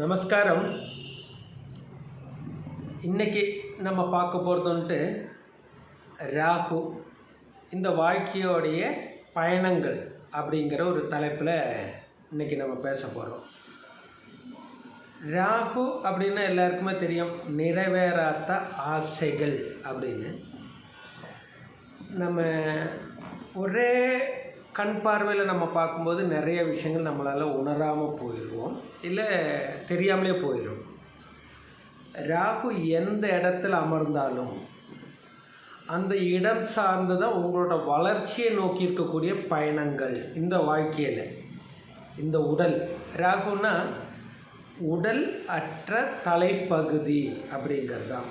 நமஸ்காரம். இன்றைக்கி நம்ம பார்க்க போகிறது வந்துட்டு ராகு. இந்த வாழ்க்கையோடைய பயணங்கள் அப்படிங்கிற ஒரு தலைப்பில் இன்னைக்கு நம்ம பேச போகிறோம் ராகு அப்படின்னா எல்லாருக்குமே தெரியும் நிறைவேறாத ஆசைகள் அப்படின்னு. நம்ம ஒரே கண் பார்வையில் நம்ம பார்க்கும்போது நிறைய விஷயங்கள் நம்மளால் உணராமல் போயிடுவோம். இல்லை தெரியாமலே போயிடும். ராகு எந்த இடத்துல அமர்ந்தாலும் அந்த இடம் சார்ந்து தான் உங்களோட வளர்ச்சியை நோக்கி இருக்கக்கூடிய பயணங்கள் இந்த வாழ்க்கையில் இந்த உடல். ராகுன்னா உடல் அற்ற தலைப்பகுதி அப்படிங்கிறது தான்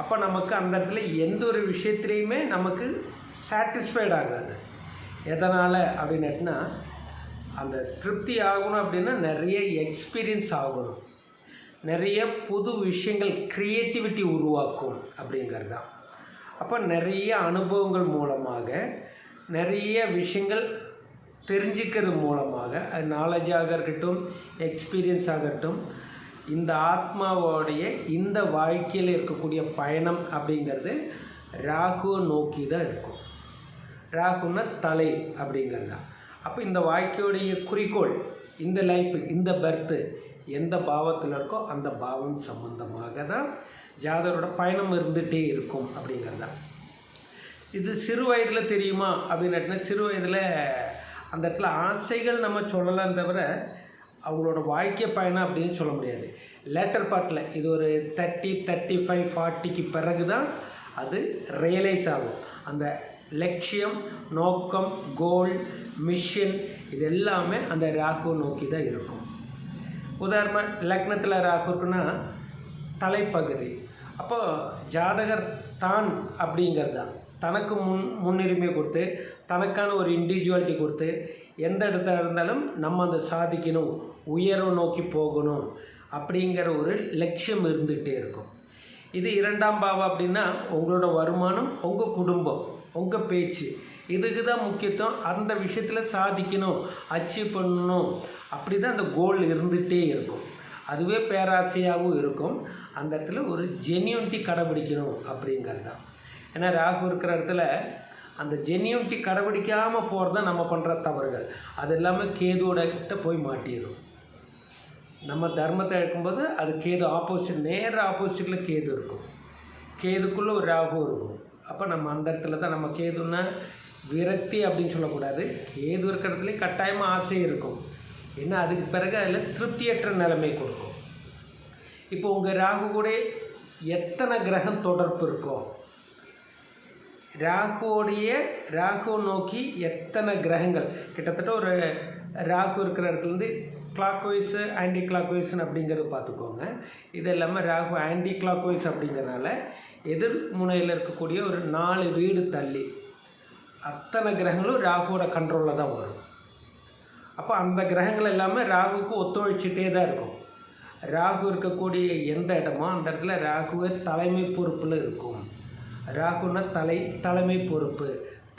அப்போ நமக்கு அந்த இடத்துல எந்த ஒரு விஷயத்துலேயுமே நமக்கு சாட்டிஸ்ஃபைட் ஆகாது. எதனால் அப்படின்னுட்டுனா அந்த திருப்தி ஆகணும் அப்படின்னா நிறைய எக்ஸ்பீரியன்ஸ் ஆகணும். நிறைய புது விஷயங்கள் க்ரியேட்டிவிட்டி உருவாக்கும் அப்படிங்கிறது. தான் அப்போ நிறைய அனுபவங்கள் மூலமாக நிறைய விஷயங்கள் தெரிஞ்சுக்கிறது மூலமாக அது நாலேஜாக இருக்கட்டும் எக்ஸ்பீரியன்ஸ் ஆகட்டும் இந்த ஆத்மாவோடைய இந்த வாழ்க்கையில் இருக்கக்கூடிய பயணம் அப்படிங்கிறது ராகுவை நோக்கி தான் இருக்கும். ராகுன்னா தலை அப்படிங்கிறது. தான் அப்போ இந்த வாழ்க்கையுடைய குறிக்கோள் இந்த லைஃப் இந்த பர்த்து எந்த பாவத்தில் இருக்கோ அந்த பாவம் சம்பந்தமாக தான் ஜாதகரோட பயணம் இருந்துகிட்டே இருக்கும் அப்படிங்கிறது. தான் இது சிறு வயதில் தெரியுமா அப்படின்னு சிறு வயதில் அந்த இடத்துல ஆசைகள் நம்ம சொல்லலாம் தவிர அவங்களோட வாழ்க்கை பயணம் அப்படின்னு சொல்ல முடியாது. லேட்டர் பார்ட்டில் இது ஒரு தேர்ட்டி தேர்ட்டி ஃபைவ் ஃபார்ட்டிக்கு பிறகு தான் அது ரியலைஸ் ஆகும். அந்த லட்சியம் நோக்கம் கோல் மிஷன் இது எல்லாமே அந்த ராகு நோக்கி தான் இருக்கும். உதாரணமாக லக்னத்தில் ராகு இருக்குன்னா தலைப்பகுதி. அப்போ ஜாதகர் தான் அப்படிங்கிறது தான் தனக்கு முன் முன்னுரிமை கொடுத்து தனக்கான ஒரு இண்டிவிஜுவாலிட்டி கொடுத்து எந்த இடத்துல இருந்தாலும் நம்ம அந்த சாதிக்கணும் உயர்வு நோக்கி போகணும் அப்படிங்கிற ஒரு லட்சியம் இருந்துகிட்டே இருக்கும். இது இரண்டாம் பாவம் அப்படின்னா உங்களோட வருமானம் உங்கள் குடும்பம். உங்கள் பேச்சு. இதுக்கு தான் முக்கியத்துவம். அந்த விஷயத்தில் சாதிக்கணும் அச்சீவ் பண்ணணும். அப்படி தான் அந்த கோல் இருந்துகிட்டே இருக்கும். அதுவே பேராசையாகவும் இருக்கும். அந்த இடத்துல ஒரு ஜென்யூனிட்டி கடைபிடிக்கணும் அப்படிங்கிறது தான் ஏன்னா ராகு இருக்கிற இடத்துல அந்த ஜென்யூனிட்டி கடைபிடிக்காமல் போகிறது தான் நம்ம பண்ணுற தவறுகள். அது இல்லாமல் கேதுவோட கிட்ட போய் மாட்டிடும் நம்ம தர்மத்தை எடுக்கும்போது அது கேது ஆப்போசிட் நேர ஆப்போசிட்டில் கேது இருக்கும். கேதுக்குள்ளே ஒரு ராகு இருக்கும். அப்போ நம்ம அந்த இடத்துல தான் நம்ம கேதுன்னா விரக்தி அப்படின்னு சொல்லக்கூடாது. கேது இருக்கிற இடத்துலையும் கட்டாயமாக ஆசை இருக்கும். ஏன்னா அதுக்கு பிறகு அதில் திருப்தியற்ற நிலைமை கொடுக்கும். இப்போ உங்கள் ராகு கூட எத்தனை கிரகம் தொடர்பு இருக்கும் ராகுவோடைய ராகு நோக்கி எத்தனை கிரகங்கள்? கிட்டத்தட்ட ஒரு ராகு இருக்கிற இடத்துலேருந்து கிளாக் வைஸு ஆன்டி கிளாக் வைஸ்னு அப்படிங்கிறது பார்த்துக்கோங்க. இது இல்லாமல் ராகு ஆன்டி கிளாக் வைஸ் அப்படிங்கிறனால எதிர் முனையில் இருக்கக்கூடிய ஒரு நாலு வீடு தள்ளி அத்தனை கிரகங்களும் ராகுவோட கண்ட்ரோலில் தான் வரும். அப்போ அந்த கிரகங்கள் எல்லாமே ராகுக்கு ஒத்துழைச்சிட்டே தான் இருக்கும். ராகு இருக்கக்கூடிய எந்த இடமோ அந்த இடத்துல ராகுவே தலைமை பொறுப்பில் இருக்கும். ராகுன்னா தலை தலைமை பொறுப்பு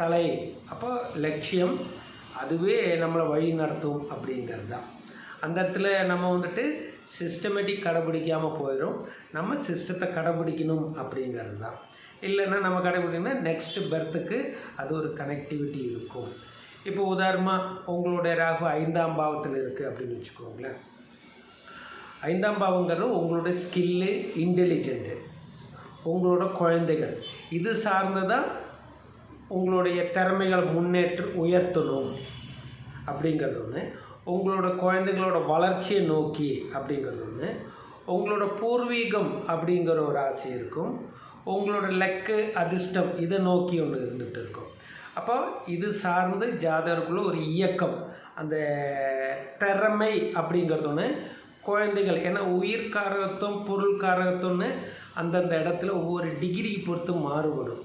தலை. அப்போ லட்சியம் அதுவே நம்மளை வழி நடத்தும் அப்படிங்கிறது தான் அந்த இடத்துல நம்ம வந்துட்டு சிஸ்டமேட்டிக் கடைபிடிக்காமல் போயிடும் நம்ம சிஸ்டத்தை கடைபிடிக்கணும் அப்படிங்கிறது தான் இல்லைன்னா நம்ம கடைபிடிக்கணும்னா நெக்ஸ்ட் பர்த்துக்கு அது ஒரு கனெக்டிவிட்டி இருக்கும். இப்போ உதாரணமாக உங்களுடைய ராகு ஐந்தாம் பாவத்தில் இருக்குது அப்படின்னு வச்சுக்கோங்களேன். ஐந்தாம் பாவங்கிறது உங்களுடைய ஸ்கில்லு இன்டெலிஜென்ட்டு உங்களோட குழந்தைகள். இது சார்ந்ததான் உங்களுடைய திறமைகள் முன்னேற்று உயர்த்தணும். அப்படிங்கிறது ஒன்று உங்களோட குழந்தைகளோட வளர்ச்சியை நோக்கி அப்படிங்கிறது ஒன்று உங்களோட பூர்வீகம் அப்படிங்கிற ஒரு ஆசை இருக்கும். உங்களோட லக்கு அதிர்ஷ்டம் இதை நோக்கி ஒன்று இருந்துகிட்டு இருக்கும். அப்போ இது சார்ந்து ஜாதகருக்குள்ள ஒரு இயக்கம். அந்த திறமை அப்படிங்கிறது ஒன்று குழந்தைகள் ஏன்னா உயிர் காரகத்துவம் பொருள் காரகத்துவம்னு அந்தந்த இடத்துல ஒவ்வொரு டிகிரி பொறுத்து மாறுபடும்.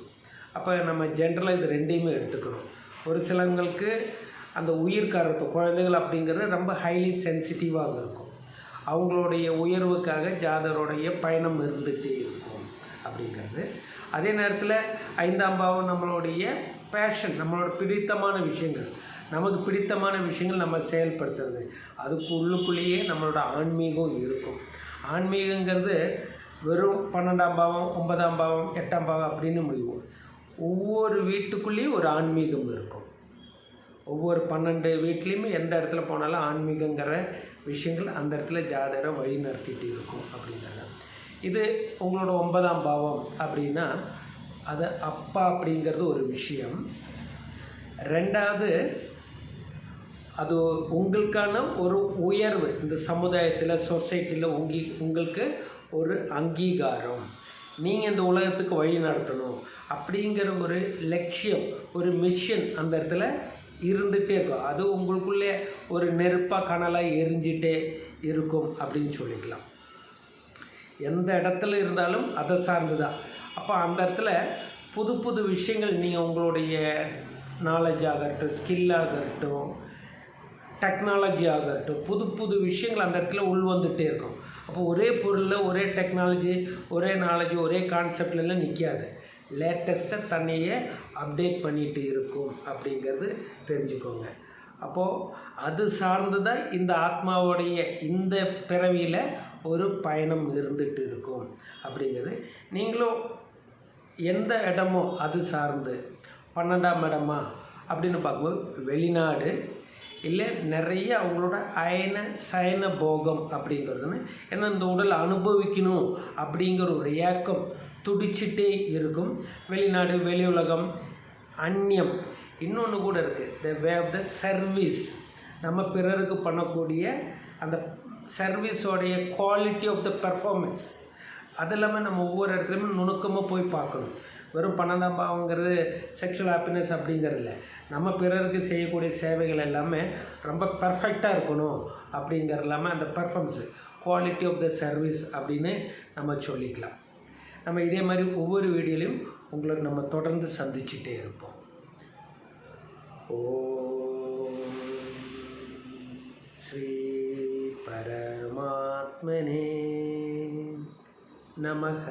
அப்போ நம்ம ஜென்ரலாக இது ரெண்டையுமே எடுத்துக்கணும். ஒரு சிலங்களுக்கு அந்த உயிர்காரத்து குழந்தைகள் அப்படிங்கிறது ரொம்ப ஹைலி சென்சிட்டிவாக இருக்கும். அவங்களுடைய உயர்வுக்காக ஜாதருடைய பயணம் இருந்துகிட்டே இருக்கும் அப்படிங்கிறது. அதே நேரத்தில் ஐந்தாம் பாவம் நம்மளுடைய பேஷன் நம்மளோட பிடித்தமான விஷயங்கள். நமக்கு பிடித்தமான விஷயங்கள் நம்ம செயல்படுத்துறது. அதுக்கு உள்ளுக்குள்ளேயே நம்மளோட ஆன்மீகம் இருக்கும். ஆன்மீகங்கிறது வெறும் பன்னெண்டாம் பாவம் ஒன்பதாம் பாவம் எட்டாம் பாவம் அப்படின்னு முடியும் ஒவ்வொரு வீட்டுக்குள்ளேயும் ஒரு ஆன்மீகம் இருக்கும். ஒவ்வொரு பன்னெண்டு வீட்லேயுமே எந்த இடத்துல போனாலும் ஆன்மீகங்கிற விஷயங்கள் அந்த இடத்துல ஜாதகம் வழி நடத்திட்டு இருக்கும் அப்படிங்கிறாங்க. இது உங்களோட ஒன்பதாம் பாவம் அப்படின்னா அது அப்பா அப்படிங்கிறது ஒரு விஷயம். ரெண்டாவது அது உங்களுக்கான ஒரு உயர்வு. இந்த சமுதாயத்தில் சொசைட்டியில் உங்கி உங்களுக்கு ஒரு அங்கீகாரம். நீங்கள் இந்த உலகத்துக்கு வழி நடத்தணும் அப்படிங்கிற ஒரு லட்சியம் ஒரு மிஷன் அந்த இடத்துல இருந்துகிட்டே இருக்கும். அது உங்களுக்குள்ளே ஒரு நெருப்பாக கனலாக எரிஞ்சிட்டே இருக்கும் அப்படின்னு சொல்லிக்கலாம். எந்த இடத்துல இருந்தாலும் அதை சார்ந்து தான் அப்போ அந்த இடத்துல புது புது விஷயங்கள் நீங்கள் உங்களுடைய நாலேஜ் ஆகட்டும் ஸ்கில் ஆகட்டும் டெக்னாலஜி ஆகட்டும் புது புது விஷயங்கள் அந்த இடத்துல உள்வந்துகிட்டே இருக்கும். அப்போ ஒரே பொருளில் ஒரே டெக்னாலஜி ஒரே நாலேஜ் ஒரே கான்செப்ட்லாம் நிற்காது லேட்டஸ்ட்டாக தன்னையே அப்டேட் பண்ணிட்டு இருக்கும் அப்படிங்கிறது தெரிஞ்சுக்கோங்க. அப்போது அது சார்ந்து தான் இந்த ஆத்மாவுடைய இந்த பிறவியில் ஒரு பயணம் இருந்துட்டு இருக்கும் அப்படிங்கிறது. நீங்களும் எந்த இடமோ அது சார்ந்து பன்னெண்டாம் இடமா அப்படின்னு பார்க்கும்போது வெளிநாடு இல்லை நிறைய அவங்களோட அயன சயன போகம் அப்படிங்கிறதுன்னு ஏன்னா இந்த உடல் அனுபவிக்கணும் அப்படிங்கிற ஒரு ஏக்கம் துடிச்சிட்டே இருக்கும். வெளிநாடு வெளி உலகம் அந்நியம். இன்னொன்று கூட இருக்குது த வே ஆஃப் த சர்வீஸ் நம்ம பிறருக்கு பண்ணக்கூடிய அந்த சர்வீஸோடைய குவாலிட்டி ஆஃப் த பெர்ஃபார்மன்ஸ் அது இல்லாமல் நம்ம ஒவ்வொரு இடத்துலையுமே நுணுக்கமாக போய் பார்க்கணும். வெறும் பன்னெண்டாம் பாவங்கிறது செக்ஷுவல் ஹாப்பினஸ் அப்படிங்கிறது இல்லை. நம்ம பிறருக்கு செய்யக்கூடிய சேவைகள் எல்லாமே ரொம்ப பர்ஃபெக்டாக இருக்கணும் அப்படிங்கிறது இல்லாமல் அந்த performance quality of the service அப்படின்னு நம்ம சொல்லிக்கலாம். நம்ம இதே மாதிரி ஒவ்வொரு வீடியோலையும் உங்களுக்கு நம்ம தொடர்ந்து சந்திச்சுட்டே இருப்போம். ஓ ஸ்ரீ பரமாத்மனே நமக.